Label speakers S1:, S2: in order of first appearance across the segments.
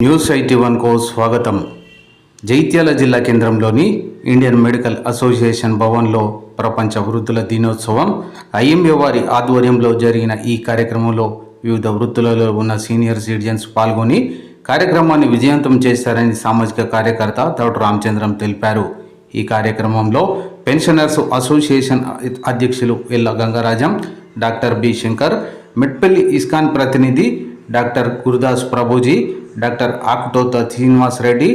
S1: News eighty వన్కు స్వాగతం. జైత్యాల జిల్లా కేంద్రంలోని ఇండియన్ మెడికల్ అసోసియేషన్ భవన్లో ప్రపంచ వృద్ధుల దినోత్సవం ఐఎంఏ వారి ఆధ్వర్యంలో జరిగిన ఈ కార్యక్రమంలో వివిధ వృత్తులలో ఉన్న సీనియర్ సిటిజన్స్ పాల్గొని కార్యక్రమాన్ని విజయవంతం చేశారని సామాజిక కార్యకర్త తౌడు రామచంద్రం తెలిపారు. ఈ కార్యక్రమంలో పెన్షనర్స్ అసోసియేషన్ అధ్యక్షులు Ella Gangarajam doctor B Shankar Mitpalli ISKCON ప్రతినిధి doctor Gurudas Prabhuji doctor Akutota Srinivas Reddy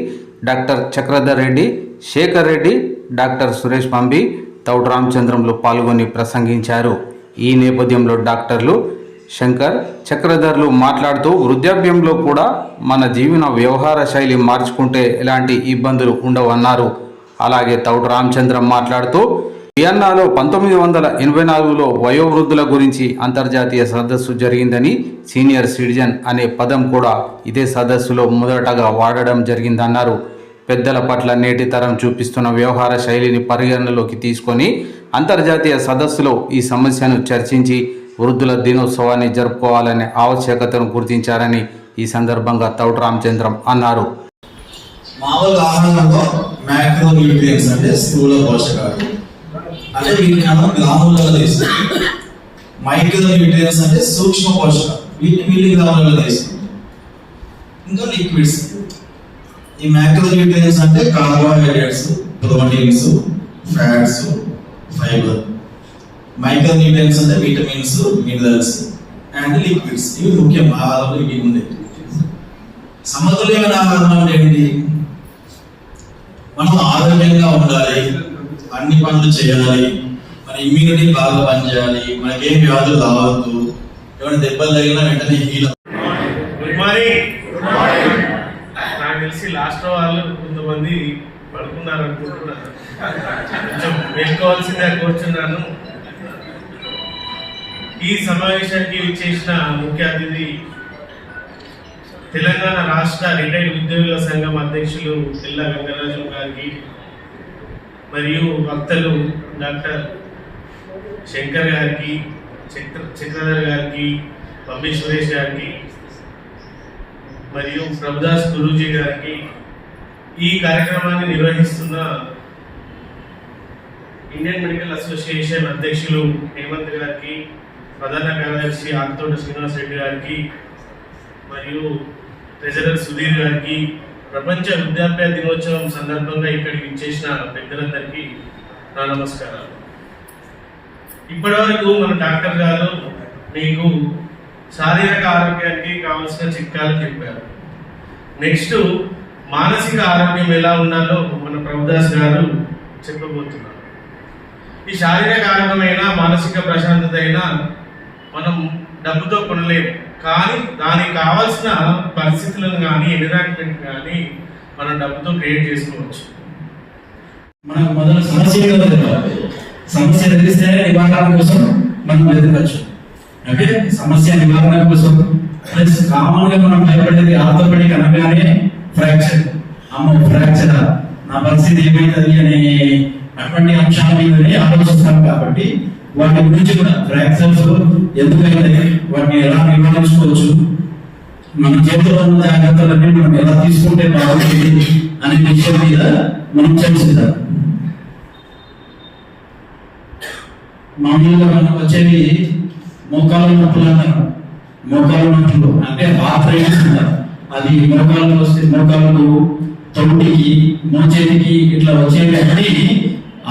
S1: doctor Chakradhar Reddy Shekar Reddy doctor Suresh Pambi తౌడు రామచంద్రంలో పాల్గొని ప్రసంగించారు. ఈ నేపథ్యంలో డాక్టర్లు శంకర్ చక్రధర్లు మాట్లాడుతూ వృద్ధాప్యంలో కూడా మన జీవన వ్యవహార శైలి మార్చుకుంటే ఎలాంటి ఇబ్బందులు ఉండవన్నారు. అలాగే తౌడు రామచంద్రం మాట్లాడుతూ వియన్నాలో పంతొమ్మిది వందల ఎనభై నాలుగులో వయోవృద్ధుల గురించి అంతర్జాతీయ సదస్సు జరిగిందని సీనియర్ సిటిజన్ అనే పదం కూడా ఇదే సదస్సులో మొదటగా వాడడం జరిగిందన్నారు. పెద్దల పట్ల నేటి తరం చూపిస్తున్న వ్యవహార శైలిని పరిగణనలోకి తీసుకొని అంతర్జాతీయ సదస్సులో ఈ సమస్యను చర్చించి వృద్ధుల దినోత్సవాన్ని జరుపుకోవాలనే ఆవశ్యకతను గుర్తించారని ఈ సందర్భంగా తౌట రామచంద్రం అన్నారు.
S2: మామూలు ఆహారంలో మ్యాక్రో న్యూట్రియన్స్ అంటే స్థూల పోషకాలు. అంటే వీటిని మనం గ్రాములలో తీసుకుంటాం మైక్రో న్యూట్రియన్స్ అంటే సూక్ష్మ పోషక. వీటిని మిల్లీ గ్రాములలో తీసుకుంటాం ఇంకా లిక్విడ్స్ ఈ మ్యాక్రో న్యూట్రియన్స్ అంటే carbohydrates proteins fats fibre. Micro nutrients అంటే విటమిన్స్ మినరల్స్ అండ్ లిక్విడ్స్ ఇవి ముఖ్యం ఆహారంలో ఇవి ఉంది సమతుల్యమైన ఆహారం అంటే ఏంటి? మనం ఆరోగ్యంగా ఉండాలి. అన్ని పనులు చేయాలి మన ఇమ్యూనిటీ బాగా పనిచేయాలి మనకి ఏం వ్యాధులు రావద్దు. ఏమైనా దెబ్బలు తగిలినా వెంటనే హీల్
S3: గుడ్ మార్నింగ్ నాకు తెలిసి లాస్ట్ వాళ్ళు కొంతమంది పడుకున్నారు అనుకుంటున్నారు కొంచెం మేల్కోవాల్సిందే కూర్చున్నాను. ఈ సమావేశానికి విచ్చేసిన ముఖ్య అతిథి తెలంగాణ రాష్ట్ర రిటైర్డ్ ఉద్యోగుల సంఘం అధ్యక్షులు పిల్ల గంగరాజు గారికి మరియు వక్తలు డాక్టర్ శంకర్ గారికి చక్ర చక్రధర్ గారికి పంపి సురేష్ గారికి మరియు ప్రభుదాస్ గురూజీ గారికి ఈ కార్యక్రమాన్ని నిర్వహిస్తున్న ఇండియన్ మెడికల్ అసోసియేషన్ అధ్యక్షులు హేమంత్ గారికి ప్రధాన కార్యదర్శి ఆకుతోట శ్రీనివాస్ రెడ్డి గారికి మరియు ట్రెజరర్ సుధీర్ గారికి ప్రపంచ వృద్ధాప్య దినోత్సవం సందర్భంగా ఇక్కడికి ఇచ్చేసిన పెద్దలందరికీ నా నమస్కారాలు. ఇప్పటివరకు మన డాక్టర్ గారు మీకు శారీరక ఆరోగ్యానికి కావలసిన చిట్కాలు చెప్పారు. నెక్స్ట్ మానసిక ఆరోగ్యం ఎలా ఉండాలో మన ప్రభుదాస్ గారు చెప్పబోతున్నారు. ఈ శారీరక ఆరోగ్యమైన మానసిక ప్రశాంతత అయినా మనం డబ్బుతో కొనలేము. కానీ దానికి కావాల్సిన పరిస్థితులను కానీ ఎన్విరాన్మెంట్ కానీ మనం డబ్బుతో క్రియేట్ చేసుకోవచ్చు.
S4: మనకు మొదలు సమస్య సమస్య తెలిస్తే నివారణ కోసం మనం ఎదగచ్చు ఓకే సమస్య నివారణ కోసం. ప్లస్ కామన్గా మనం భయపడేది ఆర్థోపెడిక్ అనగానే ఫ్రాక్చర్ అమ్మ ఫ్రాక్చర్ నా పరిస్థితి ఏమైతుంది అనే అటువంటి అంశాల మీదనే ఆలోచిస్తాం కాబట్టి వాటి గురించి కూడా ఫ్రాక్షన్స్ ఎందుకైతే వాటిని ఎలా నివారించుకోవచ్చు మన చేతిలో ఉన్న జాగ్రత్తలన్నీ మనం ఎలా తీసుకుంటే బాగుంటుంది అనే విషయం మీద మనం చర్చిద్దాం. మామూలుగా మనకు వచ్చేవి మోకాలు నొప్పులు అంటారు. మోకాలు నొప్పులు అంటే ఆర్థరైటిస్ అంటారు. అది మోకాళ్ళకు వస్తే మోకాళ్ళకు తొండికి మోచేతికి ఇట్లా వచ్చేవి అన్నీ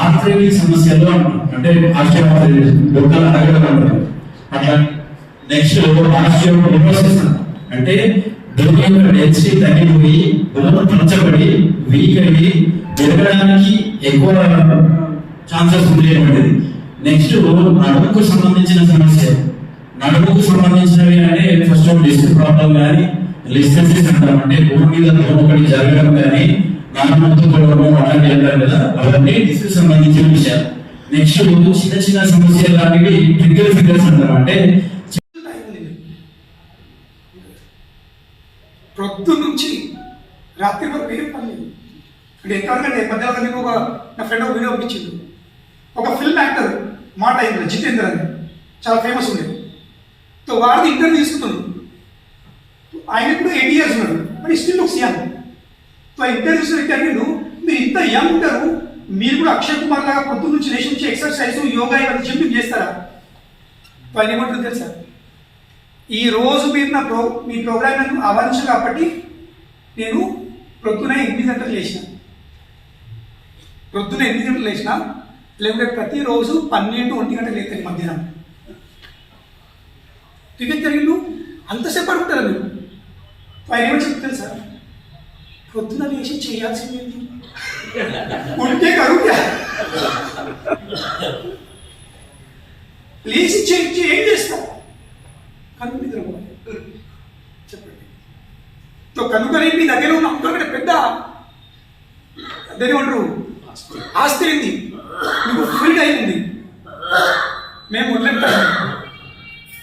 S4: ఆర్థరైటిక్ సమస్యలు అంటారు అంటే ఆస్టియోఆర్థరైటిస్ డొక్కలు అడగడం అంటారు. అట్లా నెక్స్ట్ ఆస్టియోపోరోసిస్ అంటే భూమి డెన్సిటీ తగ్గిపోయి బోన్ పలచబడి వీక్ అయ్యి పెరగడానికి ఎక్కువ ఛాన్సెస్ ఉండేటువంటిది. నెక్స్ట్ నడుముకు సంబంధించిన సమస్య. నడుముకు సంబంధించినవి అంటే ఫస్ట్ డిస్క్ ప్రాబ్లం కానీ లిస్టెన్సిస్ అంటాం. అంటే భూమి మీద ఒకటి జరగడం కానీ నడుముతో పోవడం అలాంటివి అంటారు కదా అవన్నీ డిస్క్ సంబంధించిన విషయాలు నెక్స్ట్ చిన్న చిన్న సమస్యలు లాంటివి ట్రిగ్గర్ ఫిగర్స్ అంటారు. అంటే
S5: ప్రొద్దు నుంచి రాత్రి వరకు ఏం పని లేదు. ఇప్పుడు ఎంతవరకు పద్దెనిమిది మందికి ఒక నా ఫ్రెండ్ ఒక వీడియో పంపించింది ఒక ఫిల్మ్ యాక్టర్ మాట అయింది జితేందర్ అని. చాలా ఫేమస్ ఉండేది సో వాడిని ఇంటర్వ్యూ తీసుకున్నాను ఆయన ఇప్పుడు ఎయిట్ ఇయర్స్ ఉన్నాడు. But still looks young so interviews ఇంటర్వ్యూలు మీరు ఇంత యంగ్ ఉంటారు. మీరు కూడా అక్షయ్ కుమార్ లాగా పొద్దు నుంచి లేచి నుంచి ఎక్సర్సైజ్ యోగా ఇవన్నీ జిమ్ చేస్తారా? పని ఏమంటుంది తెలుసా? ఈ రోజు మీరు నా ప్రో మీ ప్రోగ్రామ్ నన్ను ఆహ్వానించారు కాబట్టి నేను ప్రొద్దున ఎనిమిది గంటలు లేచిన. ప్రొద్దున ఎనిమిది గంటలు లేచిన లేకుంటే ప్రతిరోజు పన్నెండు ఒంటి గంటలు లేతాను మధ్యాహ్నం. టికెట్ జరిగిండు. అంతసేపు పడుకుంటారా మీరు? ఆయన ఏమని చెప్తారు సార్ ప్రొద్దున లేచి చేయాల్సింది? ఉంటే కరువుగా లేచి చేయించి ఏం చేస్తాం? కనుక నిద్రపోవాలి చెప్పండి. కనుకనే మీ దగ్గర ఉన్న అంతకంటే పెద్ద దాని ఏమంటారు ఆస్తి ఏంది మీకు ఫుల్ టైం ఉంది. మేము వదిలేం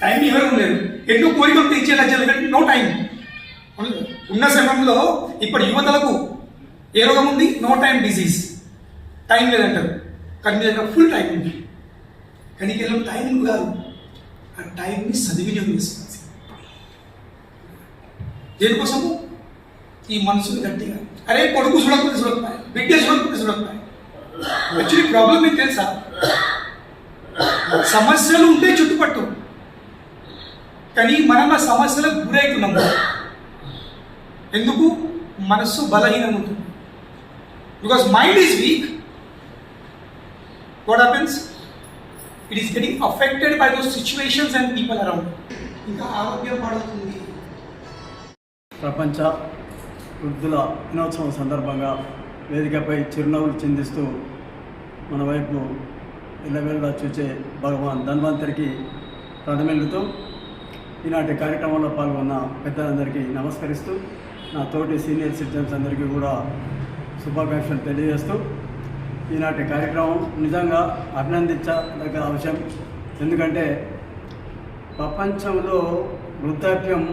S5: టైం ఎవరు లేదు ఎన్నో కోరికలు తీర్చేలా జరగండి నో టైం ఉన్న సమయంలో ఇప్పుడు యువతలకు ఏ రోగం ఉంది? నో టైం డిసీజ్ టైం లేదంటారు. కానీ మీ దగ్గర ఫుల్ టైం ఉంది. కానీ కేవలం టైం కాదు. ఆ టైంని సద్వినియోగం చేసుకోవాలి దేనికోసము? ఈ మనసుని గట్టిగా. అరే కొడుకు చూడకపోతే చూడకపోయి? బిడ్డ చూడకపోతే చూడకపోయి? యాక్చువల్లీ ప్రాబ్లం మీకు తెలుసా? సమస్యలు ఉంటే చుట్టుపట్టు. కానీ మనం ఆ సమస్యలకు గురవుతున్నాము ఎందుకు? మనస్సు బలహీనం ఉంటుంది because mind is weak what happens it is getting affected by those situations and people around ఇంకా ఆరోగ్యం పాడవుతుంది.
S6: ప్రపంచ వృద్ధుల దినోత్సవం సందర్భంగా వేదికపై చిరునవ్వులు చిందిస్తూ మన వైపు ఇళ్ళవేళ చూచే భగవాన్ ధన్వంతరికి ప్రథమిల్లుతూ ఈనాటి కార్యక్రమంలో పాల్గొన్న పెద్దలందరికీ నమస్కరిస్తూ నా తోటి సీనియర్ సిటిజన్స్ అందరికీ కూడా శుభాకాంక్షలు తెలియజేస్తూ ఈనాటి కార్యక్రమం నిజంగా అభినందించదగ్గ అంశం ఎందుకంటే ప్రపంచంలో వృద్ధాప్యం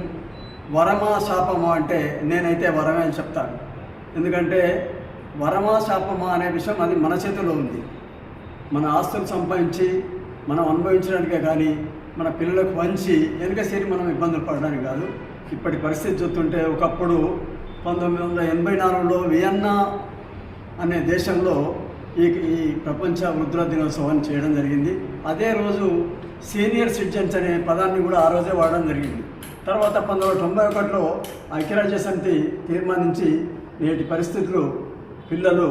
S6: వరమా శాపమా అంటే నేనైతే వరమే అని చెప్తాను. ఎందుకంటే వరమా శాపమా అనే విషయం అది మన చేతిలో ఉంది. మన ఆస్తులు సంపాదించి మనం అనుభవించడానికే కానీ మన పిల్లలకు వంచి వెనుక సేరి మనం ఇబ్బందులు పడడానికి కాదు. ఇప్పటి పరిస్థితి చూస్తుంటే ఒకప్పుడు పంతొమ్మిది వందల ఎనభై నాలుగులో వియన్నా అనే దేశంలో ఈ ఈ ప్రపంచ వృద్ధుల దినోత్సవాన్ని చేయడం జరిగింది. అదే రోజు సీనియర్ సిటిజన్స్ అనే పదాన్ని కూడా ఆ రోజే వాడడం జరిగింది. తర్వాత పంతొమ్మిది వందల తొంభై ఒకటిలో ఐక్యరాజ్య సమితి తీర్మానించి నేటి పరిస్థితులు పిల్లలు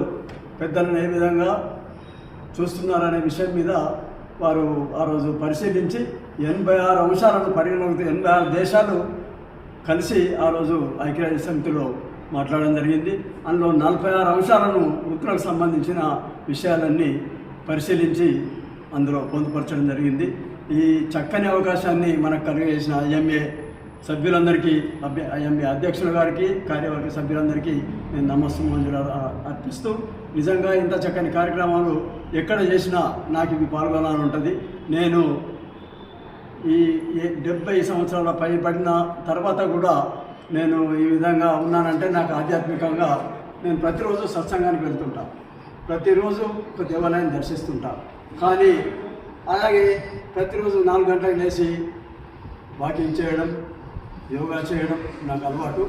S6: పెద్దలను ఏ విధంగా చూస్తున్నారనే విషయం మీద వారు ఆ రోజు పరిశీలించి ఎనభై ఆరు అంశాలను పరిగణలోకి ఎనభై ఆరు దేశాలు కలిసి ఆ రోజు ఐక్యరాజ్య సమితిలో మాట్లాడడం జరిగింది. అందులో నలభై ఆరు అంశాలను వృత్తులకు సంబంధించిన విషయాలన్నీ పరిశీలించి అందులో పొందుపరచడం జరిగింది. ఈ చక్కని అవకాశాన్ని మనకు కలిగజేసిన ఐఎంఏ సభ్యులందరికీ అభ్య ఐఎంఏ అధ్యక్షుల గారికి కార్యవర్గ సభ్యులందరికీ నేను నమస్సుమంజులు అర్పిస్తూ నిజంగా ఇంత చక్కని కార్యక్రమాలు ఎక్కడ చేసినా నాకు ఇవి పాల్గొనాలని ఉంటుంది. నేను ఈ డెబ్బై సంవత్సరాల పైబడిన తర్వాత కూడా నేను ఈ విధంగా ఉన్నానంటే నాకు ఆధ్యాత్మికంగా నేను ప్రతిరోజు సత్సంగానికి వెళ్తుంటా ప్రతిరోజు ఒక దేవాలయం దర్శిస్తుంటా. కానీ అలాగే ప్రతిరోజు నాలుగు గంటలకు లేచి వాకింగ్ చేయడం యోగా చేయడం నాకు అలవాటు.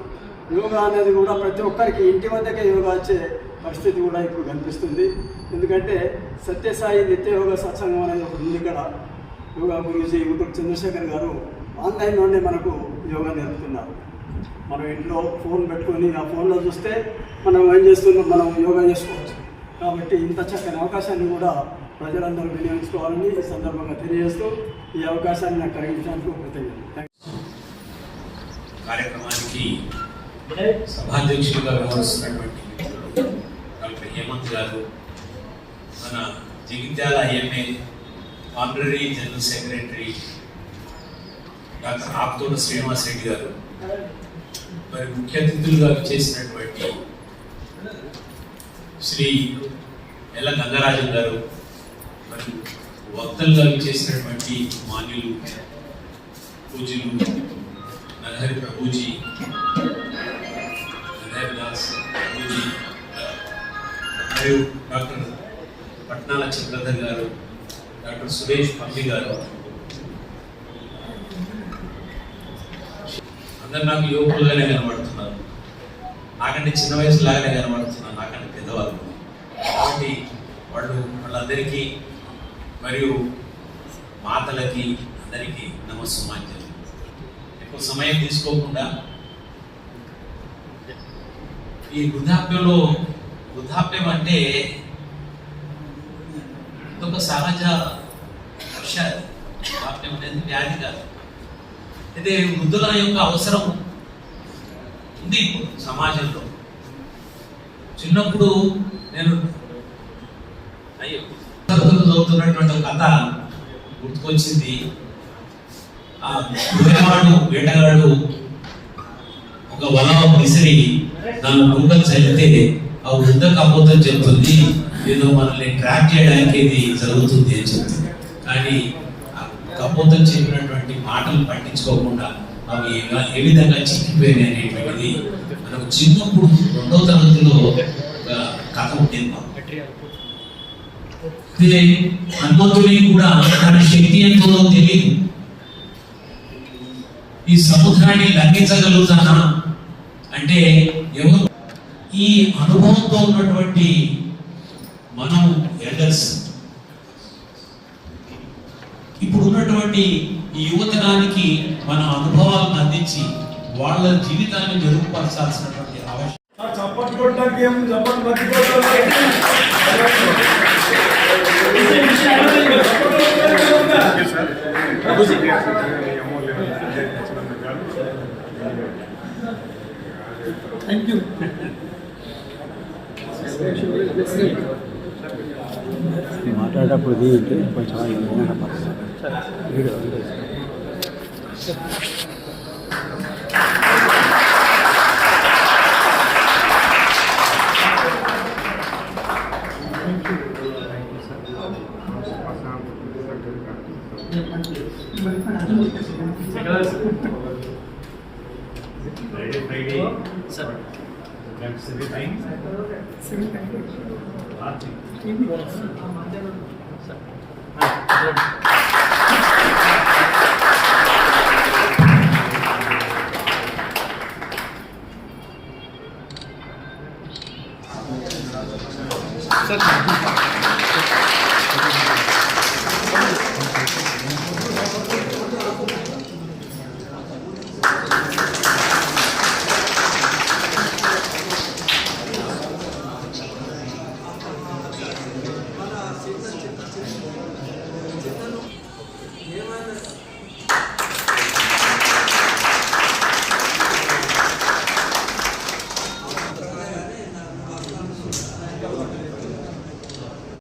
S6: యోగా అనేది కూడా ప్రతి ఒక్కరికి ఇంటి వద్దకే యోగా వచ్చే పరిస్థితి కూడా ఇప్పుడు కనిపిస్తుంది. ఎందుకంటే సత్యసాయి నిత్యయోగ సత్సంగం అనేది ఒకటి ఉంది ఇక్కడ. యోగా గురించి ఉత్తర చంద్రశేఖర్ గారు ఆన్లైన్లోనే మనకు యోగా నేర్పుతున్నారు. మనం ఇంట్లో ఫోన్ పెట్టుకొని ఆ ఫోన్లో చూస్తే మనం ఏం చేస్తున్నాం మనం యోగా చేసుకోవచ్చు. కాబట్టి ఇంత చక్కని అవకాశాన్ని కూడా ప్రజలందరూ వినియోగించుకోవాలని ఈ సందర్భంగా తెలియజేస్తూ ఈ అవకాశాన్ని నాకు కలిగించినందుకు కృతజ్ఞత
S7: కార్యక్రమానికి సభాధ్యక్షులుగా వ్యవహరిస్తున్నటువంటి డాక్టర్ హేమంత్ గారు మన Jagtial IMA honorary general secretary doctor ఆప్తోట Srinivas Reddy గారు మరి ముఖ్య అతిథులుగా చేసినటువంటి శ్రీ ఎల్ల గంగరాజన్ గారు మరి వక్తలుగా చేసినటువంటి మాన్యులు పూజలు నరహరి ప్రభుజీ నరహరి దాస్ ప్రభుజీ మరియు డాక్టర్ పట్నాల చంద్రధర్ గారు డాక్టర్ సురేష్ పంపి గారు. అందరు నాకు యువకులుగానే కనబడుతున్నారు. నాకంటే చిన్న వయసు లాగానే కనబడుతున్నారు. నాకంటే పెద్దవాళ్ళు. కాబట్టి వాళ్ళు వాళ్ళందరికీ మరియు మాతలకి అందరికీ నమస్సుమాంజలి. ఎక్కువ సమయం తీసుకోకుండా ఈ వృద్ధాప్యంలో వృద్ధాప్యం అంటే ఇదొక సహజ విషయాలు వృద్ధాప్యం అనేది వ్యాధి కాదు. అయితే వృద్ధుల యొక్క అవసరం ఉంది ఇప్పుడు సమాజంలో. చిన్నప్పుడు నేను అయ్యో చదువుతున్నటువంటి కథ గుర్తుకొచ్చింది. ఆ గుడివాడు వేటగాడు ఒక వల విసిరి దాని గుండెలు చల్లితే ఆ వృద్ధ కపోతం చెప్తుంది ఏదో మనల్ని ట్రాక్ చేయడానికి ఇది జరుగుతుంది అని చెప్తుంది కానీ ఆ కపోతం చెప్పినటువంటి మాటలు పట్టించుకోకుండా అవి ఏ- ఏ విధంగా చిక్కిపోయినాయి అనేటువంటిది మనకు చిన్నప్పుడు రెండో తరగతిలో ఒక కథ ఉండేది హనుమంతుడికి కూడా తన శక్తి ఎంతో తెలియదు ఈ సముద్రాన్ని లంఘించగలుగుతానా అంటే ఎవరు? ఈ అనుభవంతో ఉన్నటువంటి మనం ఎల్డర్స్ ఇప్పుడు ఉన్నటువంటి ఈ యువతరానికి మన అనుభవాలను అందించి వాళ్ళ జీవితాన్ని మెరుగుపరచాల్సినటువంటి అవసరం
S5: చప్పట్లు కొట్టడానికి ఏం చప్పట్లు మర్చిపోవడానికి థ్యాంక్ యూ
S6: మాట్లాడేటప్పుడు దీంట్లో